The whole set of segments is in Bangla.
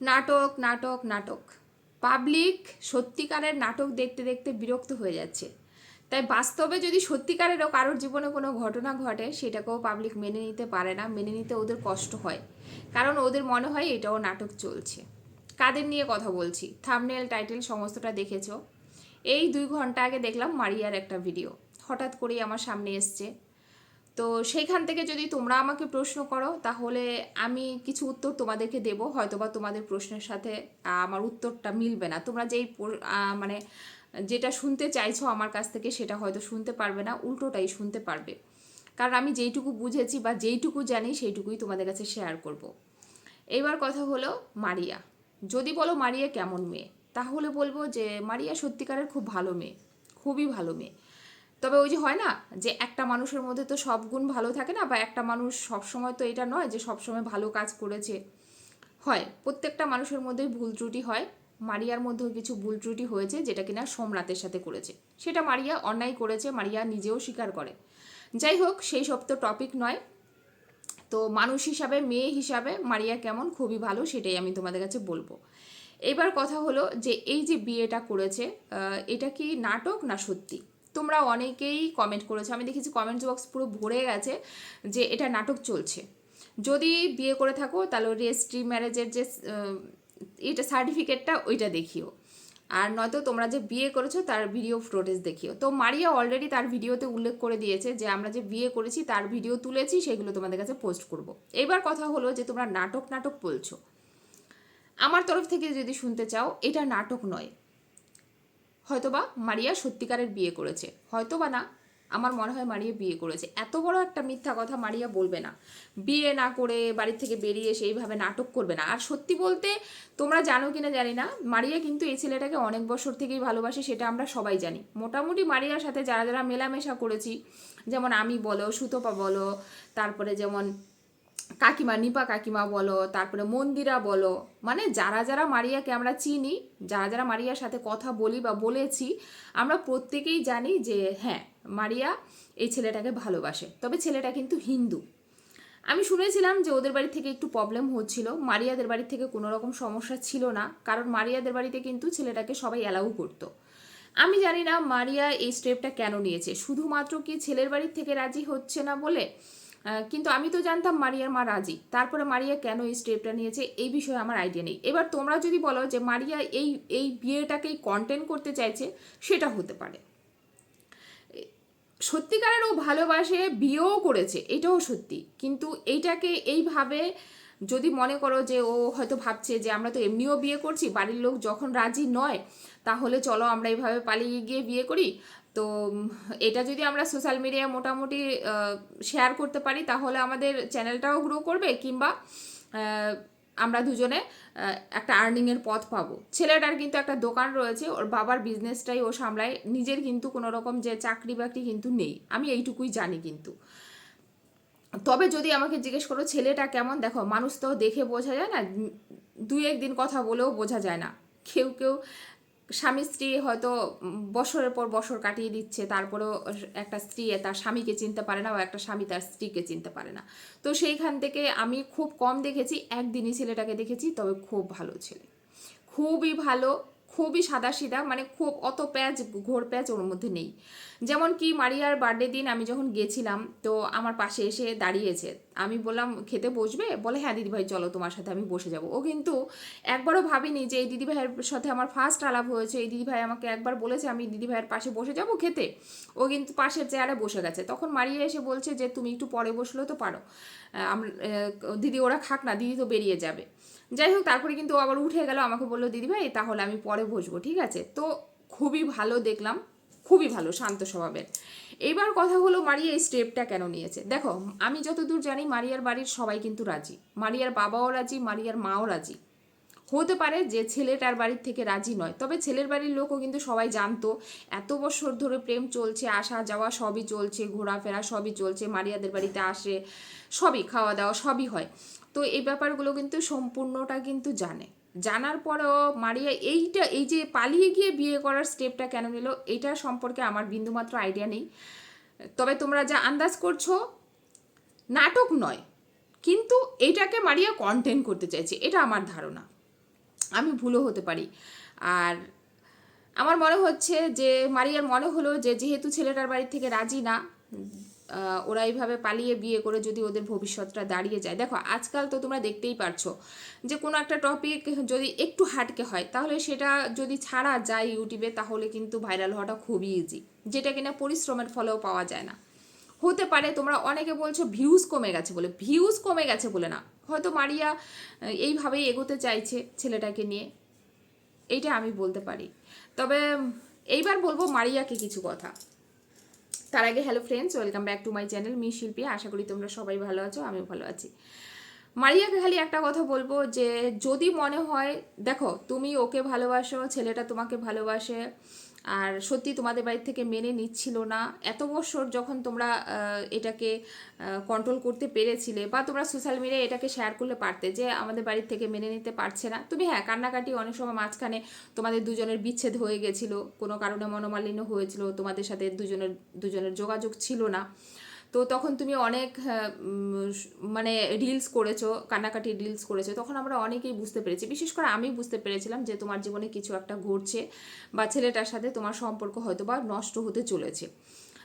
নাটক নাটক নাটক। পাবলিক সত্যিকারের নাটক দেখতে দেখতে বিরক্ত হয়ে যাচ্ছে। তাই বাস্তবে যদি সত্যিকারেরও কারোর জীবনে কোনো ঘটনা ঘটে, সেটাকেও পাবলিক মেনে নিতে পারে না, মেনে নিতে ওদের কষ্ট হয়। কারণ ওদের মনে হয় এটাও নাটক চলছে। কাদের নিয়ে কথা বলছি? থামনেল, টাইটেল সমস্তটা দেখেছ? এই দুই ঘণ্টা আগে দেখলাম মারিয়ার একটা ভিডিও। হঠাৎ করেই আমার সামনে এসছে তো সেইখান থেকে যদি তোমরা আমাকে প্রশ্ন করো, তাহলে আমি কিছু উত্তর তোমাদেরকে দেবো। হয়তোবা তোমাদের প্রশ্নের সাথে আমার উত্তরটা মিলবে না। তোমরা যেই মানে যেটা শুনতে চাইছো আমার কাছ থেকে, সেটা হয়তো শুনতে পারবে না, উল্টোটাই শুনতে পারবে। কারণ আমি যেইটুকু বুঝেছি বা যেইটুকু জানি, সেইটুকুই তোমাদের কাছে শেয়ার করব। এইবার কথা হলো মারিয়া। যদি বলো মারিয়া কেমন মেয়ে, তাহলে বলব যে মারিয়া সত্যিকারের খুব ভালো মেয়ে, খুবই ভালো মেয়ে। তবে ওই যে হয় না যে একটা মানুষের মধ্যে তো সব গুণ ভালো থাকে না বা একটা মানুষ সবসময় তো এটা নয় যে সবসময় ভালো কাজ করেছে। হয়, প্রত্যেকটা মানুষের মধ্যেই ভুল ত্রুটি হয়। মারিয়ার মধ্যেও কিছু ভুল ত্রুটি হয়েছে যেটা কিনা সোমরাতের সাথে করেছে। সেটা মারিয়া অন্যায় করেছে, মারিয়া নিজেও স্বীকার করে। যাই হোক, সেই সব তো টপিক নয়। তো মানুষ হিসাবে, মেয়ে হিসাবে মারিয়া কেমন, খুবই ভালো, সেটাই আমি তোমাদের কাছে বলব। এবার কথা হলো যে এই যে বিয়েটা করেছে এটা কি নাটক না সত্যি? তোমরা অনেকেই কমেন্ট করেছ। আমি দেখেছি কমেন্টস বক্স পুরো ভরে গেছে যে এটা নাটক চলছে। যদি বিয়ে করে থাকো, তাহলে রেজিস্ট্রি ম্যারেজের যে এটা সার্টিফিকেটটা ওইটা দেখিও। আর নয়তো তোমরা যে বিয়ে করেছ, তার ভিডিও ফুটেজ দেখিও। তো মারিয়া অলরেডি তার ভিডিওতে উল্লেখ করে দিয়েছে যে, আমরা যে বিয়ে করেছি, তার ভিডিও তুলেছি, সেগুলো তোমাদের কাছে পোস্ট করব। এবার কথা হলো যে, তোমরা নাটক নাটক বলছো। আমার তরফ থেকে যদি শুনতে চাও, এটা নাটক নয়। হয়তোবা মারিয়া সত্যিকারের বিয়ে করেছে। হয়তোবা না, আমার মনে হয় মারিয়া বিয়ে করেছে। এত বড় একটা মিথ্যা কথা মারিয়া বলবে না। বিয়ে না করে বাড়ির থেকে বেরিয়ে এসে এইভাবে নাটক করবে না। আর সত্যি বলতে, তোমরা জানো কি না জানি না, মারিয়া কিন্তু এই ছেলেটাকে অনেক বছর থেকেই ভালোবাসে, সেটা আমরা সবাই জানি। মোটামুটি মারিয়ার সাথে যারা যারা মেলামেশা করেছি, যেমন আমি বলো, সুতপা বলো, তারপরে যেমন কাকিমা, নিপা কাকিমা বলো, তারপরে মন্দিরা বলো মানে যারা যারা মারিয়াকে আমরা চিনি, যারা যারা মারিয়ার সাথে কথা বলি বা বলেছি, আমরা প্রত্যেকেই জানি যে হ্যাঁ মারিয়া এই ছেলেটাকে ভালোবাসে, তবে ছেলেটা কিন্তু হিন্দু। আমি শুনেছিলাম যে ওদের বাড়ি থেকে একটু প্রবলেম হচ্ছিল, মারিয়াদের বাড়ি থেকে কোনো রকম সমস্যা ছিল না, কারণ মারিয়াদের বাড়িতে কিন্তু ছেলেটাকে সবাই অ্যালাউ করতো। আমি জানি না মারিয়া এই স্টেপটা কেন নিয়েছে, শুধুমাত্র কি ছেলের বাড়ির থেকে রাজি হচ্ছে না বলে? কিন্তু আমি তো জানতাম মারিয়ার মা রাজি। তারপরে মারিয়া কেন এই স্টেপটা নিয়েছে এই বিষয়ে আমার আইডিয়া নেই। এবার তোমরা যদি বলো যে মারিয়া এই এই বিয়েটাকেই কন্টেন্ট করতে চাইছে, সেটা হতে পারে। সত্যিকারের ও ভালোবাসে, বিয়েও করেছে, এটাও সত্যি। কিন্তু এইটাকে এইভাবে যদি মনে করো যে ও হয়তো ভাবছে যে আমরা তো এমনিও বিয়ে করছি, বাড়ির লোক যখন রাজি নয়, তাহলে চলো আমরা এইভাবে পালিয়ে গিয়ে বিয়ে করি। তো এটা যদি আমরা সোশ্যাল মিডিয়ায় মোটামুটি শেয়ার করতে পারি, তাহলে আমাদের চ্যানেলটাও গ্রো করবে কিংবা আমরা দুজনে একটা আর্নিংয়ের পথ পাবো। ছেলেটার কিন্তু একটা দোকান রয়েছে, ওর বাবার বিজনেসটাই ও সামলায়, নিজের কিন্তু কোনো রকম যে চাকরি বাকরি কিন্তু নেই। আমি এইটুকুই জানি কিন্তু। তবে যদি আমাকে জিজ্ঞেস করো, ছেলেটা কেমন? দেখো, মানুষ তো দেখে বোঝা যায় না দুই একদিন কথা বলেও বোঝা যায় না। কেউ কেউ স্বামী স্ত্রী হয়তো বছরের পর বছর কাটিয়ে দিচ্ছে, তারপরেও একটা স্ত্রী তার স্বামীকে চিনতে পারে না বা একটা স্বামী তার স্ত্রীকে চিনতে পারে না। তো সেইখান থেকে আমি খুব কম দেখেছি, একদিনই ছেলেটাকে দেখেছি, তবে খুব ভালো ছেলে। খুবই ভালো খুবই সাদাসিধা মানে খুব অত প্যাচ, ঘোর প্যাচ ওর মধ্যে নেই। যেমন কি মারিয়ার বার্থডে দিন আমি যখন গেছিলাম, তো আমার পাশে এসে দাঁড়িয়েছে। আমি বললাম, খেতে বসবে? বলে হ্যাঁ দিদিভাই, চলো তোমার সাথে আমি বসে যাব। ও কিন্তু একবারও ভাবিনি যে এই দিদিভাইয়ের সাথে আমার ফার্স্ট আলাপ হয়েছে। এই দিদিভাই আমাকে একবার বলেছে, আমি দিদিভাইয়ের পাশে বসে যাব খেতে? ও কিন্তু পাশের চেয়ারে বসে গেছে। তখন মারিয়া এসে বলছে যে, তুমি একটু পরে বসলেও তো পারো। দিদি ওরা খাক না, দিদি তো বেরিয়ে যাবে। যাই হোক তারপরে কিন্তু আবার উঠে গেল, আমাকে বলল দিদিভাই তাহলে আমি পরে বসবো, ঠিক আছে? তো খুবই ভালো দেখলাম, খুবই ভালো, শান্ত স্বভাবের। এইবার কথা হলো মারিয়া এই স্টেপটা কেন নিয়েছে? দেখো, আমি যতদূর জানি মারিয়ার বাড়ির সবাই কিন্তু রাজি। মারিয়ার বাবাও রাজি, মারিয়ার মাও রাজি। হতে পারে যে ছেলেটার বাড়ির থেকে রাজি নয়, তবে ছেলের বাড়ির লোকও কিন্তু সবাই জানতো, এত বছর ধরে প্রেম চলছে, আসা যাওয়া সবই চলছে, ঘোরাফেরা সবই চলছে, মারিয়াদের বাড়িতে আসে, সবই খাওয়া দাওয়া সবই হয়। তো এই ব্যাপারগুলো কিন্তু সম্পূর্ণটা কিন্তু জানে। জানার পরেও মারিয়া এইটা, এই যে পালিয়ে গিয়ে বিয়ে করার স্টেপটা কেন নিল, এটা সম্পর্কে আমার বিন্দুমাত্র আইডিয়া নেই। তবে তোমরা যা আন্দাজ করছ, নাটক নয়, কিন্তু এটাকে মারিয়া কন্টেন্ট করতে চাইছে, এটা আমার ধারণা। আমি ভুলও হতে পারি। আর আমার মনে হচ্ছে যে, মারিয়ার মনে হলো যে, যেহেতু ছেলেটার বাড়ি থেকে রাজি না ওরা এইভাবে পালিয়ে বিয়ে করে যদি ওদের ভবিষ্যৎটা দাঁড়িয়ে যায়। দেখো, আজকাল তো তোমরা দেখতেই পারছ যে কোনো একটা টপিক যদি একটু হাটকে হয়, তাহলে সেটা যদি ছাড়া যায় ইউটিউবে, তাহলে কিন্তু ভাইরাল হওয়াটা খুবই ইজি যেটা কিনা পরিশ্রমের ফলেও পাওয়া যায় না। হতে পারে তোমরা অনেকে বলছো ভিউজ কমে গেছে বলে ভিউজ কমে গেছে বলে না। হয়তো মারিয়া এইভাবেই এগোতে চাইছে ছেলেটাকে নিয়ে। এইটা আমি বলতে পারি। তবে, এইবার বলব মারিয়াকে কিছু কথা। তার আগে hello friends welcome back to my channel me Shilpi. আশা করি তোমরা সবাই ভালো আছো, আমিও ভালো আছি। মারিয়াকে খালি একটা কথা বলব যে, যদি মনে হয়, দেখো, তুমি ওকে ভালোবাসো, ছেলেটা তোমাকে ভালোবাসে আর সত্যি তোমাদের বাড়ি থেকে মেনে নিচ্ছিল না। এত বছর যখন তোমরা এটাকে কন্ট্রোল করতে পেরেছিলে বা তোমরা সোশ্যাল মিডিয়ায় এটাকে শেয়ার করলে পারতে যে আমাদের বাড়ির থেকে মেনে নিতে পারছে না। তুমি হ্যাঁ কান্নাকাটি অনেক সময় মাঝখানে তোমাদের দুজনের বিচ্ছেদ হয়ে গেছিল, কোনো কারণে মনোমালিন্য হয়েছিল, তোমাদের সাথে দুজনের দুজনের যোগাযোগ ছিল না। তো তখন তুমি অনেক মানে রিলস করেছ কান্নাকাটি রিলস করেছ, তখন আমরা অনেকেই বুঝতে পেরেছি। বিশেষ করে আমি বুঝতে পেরেছিলাম যে তোমার জীবনে কিছু একটা ঘটছে বা ছেলেটার সাথে তোমার সম্পর্ক হয়তো বা নষ্ট হতে চলেছে।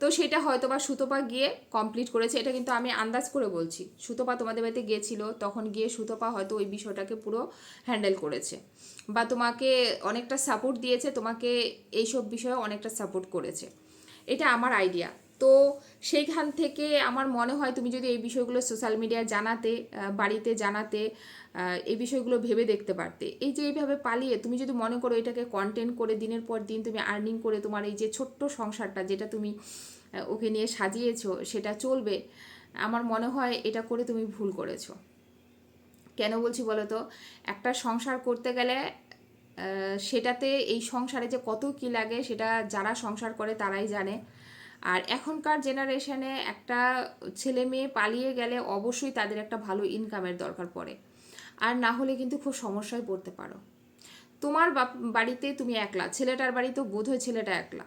তো সেটা হয়তো বা সুতপা গিয়ে কমপ্লিট করেছে। এটা কিন্তু আমি আন্দাজ করে বলছি। সুতপা তোমাদের বাড়িতে গিয়েছিল তখন গিয়ে সুতপা হয়তো ওই বিষয়টাকে পুরো হ্যান্ডেল করেছে বা তোমাকে অনেকটা সাপোর্ট দিয়েছে, তোমাকে এইসব বিষয়ে অনেকটা সাপোর্ট করেছে। এটা আমার আইডিয়া তো সেইখান থেকে আমার মনে হয় তুমি যদি এই বিষয়গুলো সোশ্যাল মিডিয়ায় জানাতে বাড়িতে জানাতে এই বিষয়গুলো ভেবে দেখতে পারতে। এই যে এইভাবে পালিয়ে তুমি যদি মনে করো এটাকে কন্টেন্ট করে দিনের পর দিন তুমি আর্নিং করে তোমার এই যে ছোট্ট সংসারটা যেটা তুমি ওকে নিয়ে সাজিয়েছো সেটা চলবে, আমার মনে হয় এটা করে তুমি ভুল করেছ। কেন বলছি বলো তো একটা সংসার করতে গেলে সেটাতে এই সংসারে যে কত কি লাগে সেটা যারা সংসার করে তারাই জানে। আর এখনকার জেনারেশনে একটা ছেলে মেয়ে পালিয়ে গেলে অবশ্যই তাদের একটা ভালো ইনকামের দরকার পড়ে। আর না হলে কিন্তু খুব সমস্যায় পড়তে পারো। তোমার বাড়িতে তুমি একলা, ছেলেটার বাড়িতেও বোধহয় ছেলেটা একলা।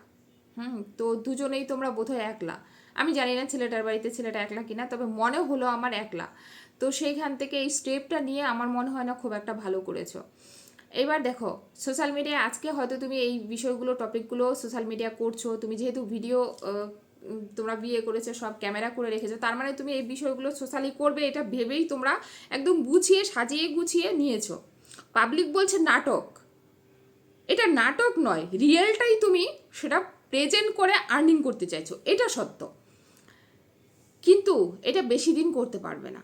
হুম, তো দুজনেই তোমরা বোধহয় একলা। আমি জানি না ছেলেটার বাড়িতে ছেলেটা একলা কিনা, তবে মনে হলো আমার একলা। তো সেইখান থেকে এই স্টেপটা নিয়ে আমার মনে হয় না খুব একটা ভালো করেছ। এবার দেখো সোশ্যাল মিডিয়ায় আজকে হয়তো তুমি এই বিষয়গুলো টপিকগুলো সোশ্যাল মিডিয়া করছ, তুমি যেহেতু ভিডিও তোমরা বিয়ে করেছ, সব ক্যামেরা করে রেখেছো, তার মানে তুমি এই বিষয়গুলো সোশ্যালি করবে, এটা ভেবেই তোমরা একদম গুছিয়ে, সাজিয়ে গুছিয়ে নিয়েছো। পাবলিক বলছে নাটক। এটা নাটক নয় রিয়েলটাই তুমি সেটা প্রেজেন্ট করে আর্নিং করতে চাইছো, এটা সত্য। কিন্তু এটা বেশি দিন করতে পারবে না।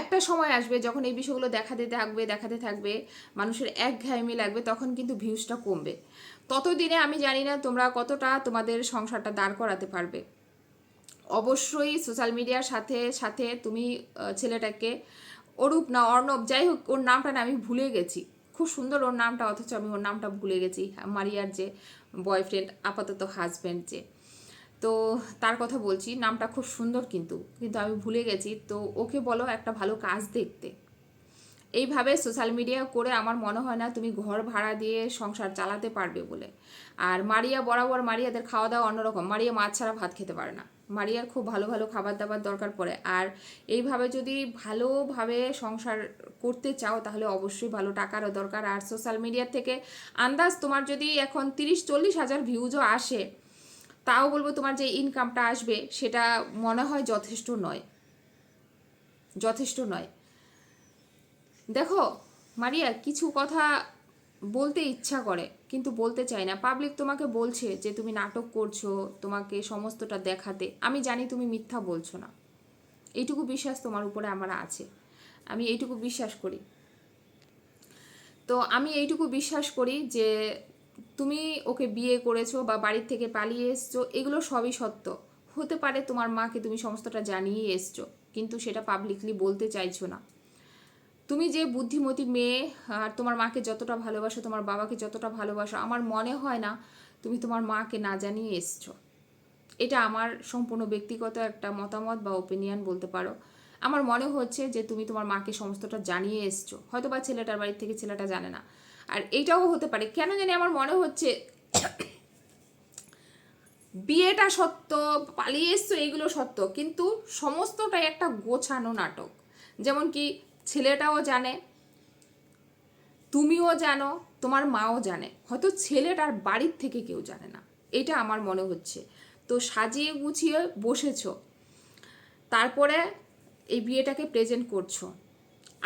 একটা সময় আসবে যখন এই বিষয়গুলো দেখাতে থাকবে দেখাতে থাকবে, মানুষের এক ঘাইমি লাগবে, তখন কিন্তু ভিউজটা কমবে। ততদিনে আমি জানি না তোমরা কতটা তোমাদের সংসারটা দাঁড় করাতে পারবে। অবশ্যই সোশ্যাল মিডিয়ার সাথে সাথে তুমি ছেলেটাকে অরূপ না অর্ণব, যাই হোক, ওর নামটা না আমি ভুলে গেছি। খুব সুন্দর ওর নামটা, অথচ আমি ওর নামটা ভুলে গেছি। মারিয়ার যে বয়ফ্রেন্ড আপাতত হাজব্যান্ড যে। তো তার কথা বলছি, নামটা খুব সুন্দর কিন্তু কিন্তু আমি ভুলে গেছি। তো ওকে বলো একটা ভালো কাজ দেখতে। এইভাবে সোশ্যাল মিডিয়া করে আমার মনে হয় না তুমি ঘর ভাড়া দিয়ে সংসার চালাতে পারবে বলে। আর মারিয়া, বরাবর মারিয়াদের খাওয়া দাওয়া অন্যরকম। মারিয়া মাছ ছাড়া ভাত খেতে পারে না। মারিয়ার খুব ভালো ভালো খাবার দাবার দরকার পড়ে। আর এইভাবে যদি ভালোভাবে সংসার করতে চাও, তাহলে অবশ্যই ভালো টাকারও দরকার। আর সোশ্যাল মিডিয়া থেকে আন্দাজ তোমার যদি এখন তিরিশ চল্লিশ হাজার ভিউজও আসে তাও বলব তোমার যে ইনকামটা আসবে, সেটা মনে হয় যথেষ্ট নয়। যথেষ্ট নয়। দেখো, মারিয়া, কিছু কথা বলতে ইচ্ছা করে, কিন্তু বলতে চাই না। পাবলিক তোমাকে বলছে যে তুমি নাটক করছ, তোমাকে সমস্তটা দেখাতে। আমি জানি তুমি মিথ্যা বলছো না। এইটুকু বিশ্বাস তোমার উপরে আমার আছে। আমি এইটুকু বিশ্বাস করি। তো আমি এইটুকু বিশ্বাস করি যে তুমি ওকে বিয়ে করেছ বা বাড়ির থেকে পালিয়ে এসছো, এগুলো সবই সত্য। হতে পারে তোমার মাকে তুমি সমস্তটা জানিয়ে এসছো, কিন্তু সেটা পাবলিকলি বলতে চাইছো না। তুমি যে বুদ্ধিমতী মেয়ে, আর তোমার মাকে যতটা ভালোবাসো, তোমার বাবাকে যতটা ভালোবাসো, আমার মনে হয় না তুমি তোমার মাকে না জানিয়ে এসছো। এটা আমার সম্পূর্ণ ব্যক্তিগত একটা মতামত বা ওপিনিয়ন বলতে পারো। আমার মনে হচ্ছে যে তুমি তোমার মাকে সমস্তটা জানিয়ে এসছো। হয়তো বা ছেলেটার বাড়ির থেকে ছেলেটা জানে না। আর এইটাও হতে পারে। কেন জানি আমার মনে হচ্ছে বিয়েটা সত্য, পালিয়ে এসছো এইগুলো সত্য, কিন্তু সমস্তটাই একটা গোছানো নাটক। যেমন কি ছেলেটাও জানে, তুমিও জানো, তোমার মাও জানে, হয়তো ছেলেটার বাড়ির থেকে কেউ জানে না। এটা আমার মনে হচ্ছে। তো সাজিয়ে গুছিয়ে বসেছো, তারপরে এই বিয়েটাকে প্রেজেন্ট করছ।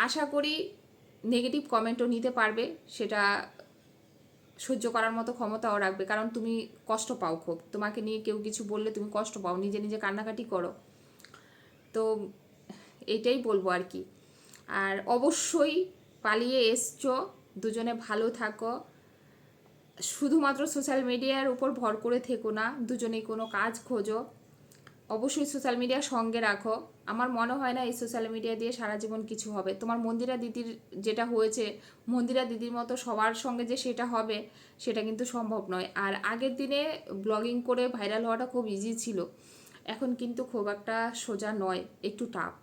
আশা করি নেগেটিভ কমেন্টও নিতে পারবে, সেটা সহ্য করার মতো ক্ষমতাও রাখবে। কারণ তুমি কষ্ট পাও খুব। তোমাকে নিয়ে কেউ কিছু বললে তুমি কষ্ট পাও। নিজে নিজে কান্নাকাটি করো। তো এইটাই বলব আর কি। আর অবশ্যই পালিয়ে এসছো। দুজনে ভালো থাকো। শুধুমাত্র সোশ্যাল মিডিয়ার উপর ভর করে থেকো না। দুজনেই কোনো কাজ খোঁজো। অবশ্যই সোশ্যাল মিডিয়া সঙ্গে রাখো। আমার মনে হয় না এই সোশ্যাল মিডিয়া দিয়ে সারা জীবন কিছু হবে। তোমার মন্দিরা দিদির যেটা হয়েছে, মন্দিরা দিদির মতো সবার সঙ্গে যে সেটা হবে, সেটা কিন্তু সম্ভব নয়। আর আগের দিনে ব্লগিং করে ভাইরাল হওয়াটা খুব ইজি ছিল। এখন কিন্তু খুব একটা সোজা নয়, একটু টাফ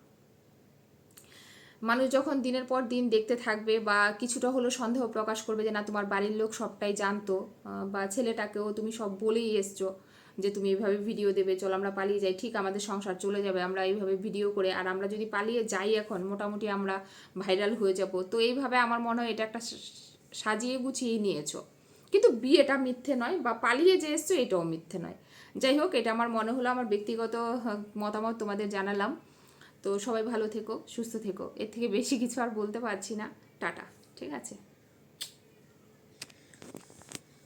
মানুষ যখন দিনের পর দিন দেখতে থাকবে বা কিছুটা হলো সন্দেহ প্রকাশ করবে যে, না, তোমার বাড়ির লোক সবটাই জানতো বা ছেলেটাকেও তুমি সব বলেই এসছো। যে তুমি এইভাবে ভিডিও দেবে, চলো আমরা পালিয়ে যাই। ঠিক আমাদের সংসার চলে যাবে, আমরা এইভাবে ভিডিও করে, আর আমরা যদি পালিয়ে যাই এখন, মোটামুটি আমরা ভাইরাল হয়ে যাব। তো এইভাবে আমার মনে হয় এটা একটা সাজিয়ে গুছিয়ে নিয়েছো। কিন্তু বিয়েটা মিথ্যে নয়, বা পালিয়ে যে এসছো এটাও মিথ্যে নয়। যাই হোক, এটা আমার মনে হলো, আমার ব্যক্তিগত মতামত তোমাদের জানালাম। তো সবাই ভালো থেকো, সুস্থ থেকো। এর থেকে বেশি কিছু আর বলতে পারছি না। টাটা, ঠিক আছে?